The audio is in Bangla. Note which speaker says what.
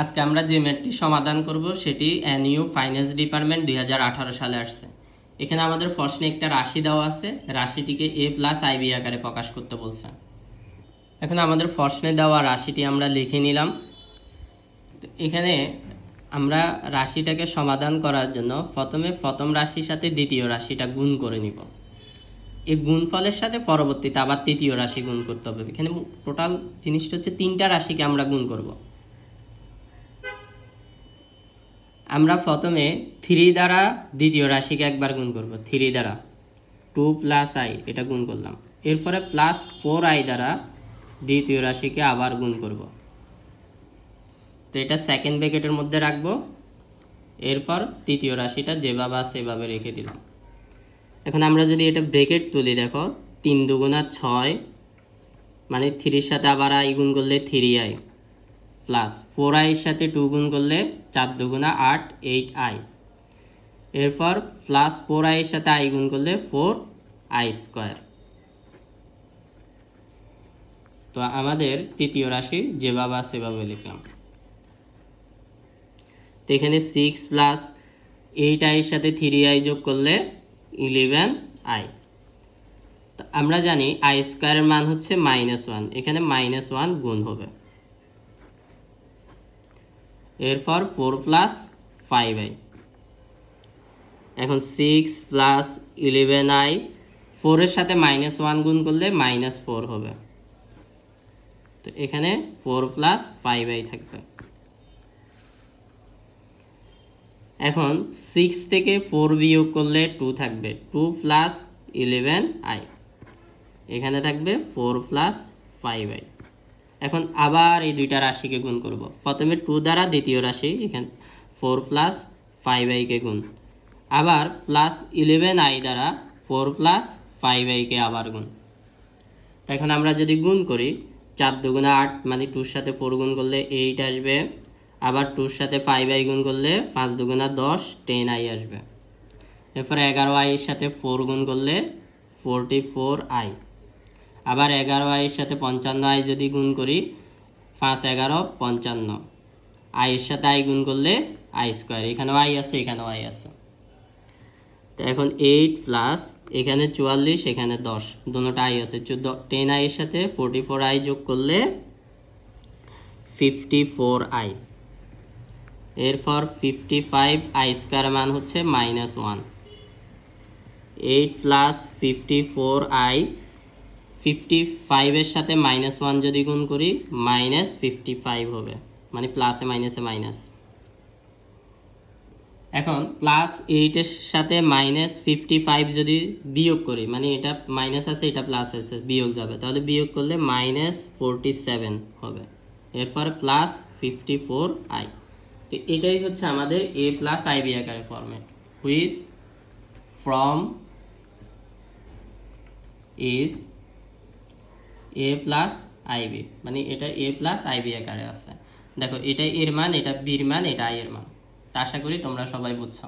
Speaker 1: আজকে আমরা যে ম্যাথটি সমাধান করব, সেটি এনইউ ফাইন্যান্স ডিপার্টমেন্ট দুই হাজার আঠারো সালে আসছে। এখানে আমাদের প্রশ্নে একটা রাশি দেওয়া আছে। রাশিটিকে এ প্লাস আইবি আকারে প্রকাশ করতে বলছে। এখন আমাদের প্রশ্নে দেওয়া রাশিটি আমরা লিখে নিলাম। এখানে আমরা রাশিটাকে সমাধান করার জন্য প্রথমে প্রথম রাশির সাথে দ্বিতীয় রাশিটা গুণ করে নিব। এই গুণফলের সাথে পরবর্তীতে আবার তৃতীয় রাশি গুণ করতে হবে। এখানে টোটাল জিনিসটা হচ্ছে তিনটা রাশিকে আমরা গুণ করব। আমরা প্রথমে থ্রি দ্বারা দ্বিতীয় রাশিকে একবার গুণ করব থ্রি দ্বারা। টু প্লাস আই এটা গুণ করলাম। এরপরে প্লাস ফোর আই দ্বারা দ্বিতীয় রাশিকে আবার গুণ করব। তো এটা সেকেন্ড ব্র্যাকেটের মধ্যে রাখব। এরপর তৃতীয় রাশিটা যেভাবে সেভাবে রেখে দিলাম। এখন আমরা যদি এটা ব্রেকেট তুলি, দেখো, তিন দুগুণা ছয় মানে থ্রির সাথে আবার আই গুণ করলে থ্রি আই প্লাস ফোর আইয়ের সাথে টু গুণ করলে চার দুগুণা আট এইট আই এরপর প্লাস ফোর আইয়ের সাথে আই গুণ করলে ফোর আই স্কোয়ার তো আমাদের তৃতীয় রাশি যেভাবে সেভাবে লিখলাম। তো এখানে সিক্স প্লাস এইট আইয়ের সাথে থ্রি আই যোগ করলে ইলেভেন আই আমরা জানি আই স্কোয়ারের মান হচ্ছে মাইনাস ওয়ান এখানে মাইনাস ওয়ান গুণ হবে। এরপর ফোর প্লাস ফাইভ আই। এখন সিক্স প্লাস ইলেভেন আই ফোরের সাথে মাইনাস ওয়ান গুণ করলে মাইনাস ফোর হবে। তো এখানে ফোর প্লাস ফাইভ আই থাকবে। এখন সিক্স থেকে ফোর বিয়োগ করলে টু থাকবে টু প্লাস ইলেভেন আই। এখানে থাকবে ফোর প্লাস ফাইভ আই। এখন আবার এই দুইটা রাশিকে গুণ করব। প্রথমে টু দ্বারা, দ্বিতীয় রাশি, এখানে ফোর প্লাস ফাইভ আইকে গুণ। আবার প্লাস ইলেভেন আই দ্বারা ফোর প্লাস ফাইভ আইকে আবার গুণ। এখন আমরা যদি গুণ করি, চার দুগুণা আট মানে টুর সাথে ফোর গুণ করলে এইট আসবে। আবার টুর সাথে ফাইভ আই গুণ করলে পাঁচ দুগুণা দশ টেন আই আসবে। এরপরে এগারো আইয়ের সাথে ফোর গুণ করলে ফোরটি ফোর আই আবার এগারো আয়ের সাথে পঞ্চান্ন আই যদি গুণ করি, পাঁচ এগারো, পঞ্চান্ন। আয়ের সাথে আই গুণ করলে আই স্কোয়ার। এখানেও আই আছে, এখানেও আই আছে। তো এখন এইট প্লাস, এখানে চুয়াল্লিশ, এখানে দশ। দুটোটা আই আছে। চোদ্দ, টেন আইয়ের সাথে ফোরটি ফোর আই যোগ করলে ফিফটি ফোর আই এরপর ফিফটি ফাইভ আই স্কোয়ার মান হচ্ছে minus one. Eight plus fifty four I fifty ফাইভের সাথে মাইনাস ওয়ান যদি গুণ করি মাইনাস ফিফটি ফাইভ হবে। মানে প্লাসে মাইনাসে মাইনাস এখন প্লাস এইটের সাথে মাইনাস ফিফটি ফাইভ যদি বিয়োগ করি মানে এটা মাইনাস আছে, এটা প্লাস আছে, বিয়োগ যাবে। তাহলে বিয়োগ করলে মাইনাস ফোরটি সেভেন হবে। এরপর প্লাস ফিফটি ফোর আই তো এটাই হচ্ছে আমাদের এ প্লাস আইবি আকারে format which from is A plus IB মানে এটা এ প্লাস আইবি আকারে আছে। দেখো, এটা এর মান, এটা বির মান, এটা আই এর মান। তা আশা করি তোমরা সবাই বুঝছ।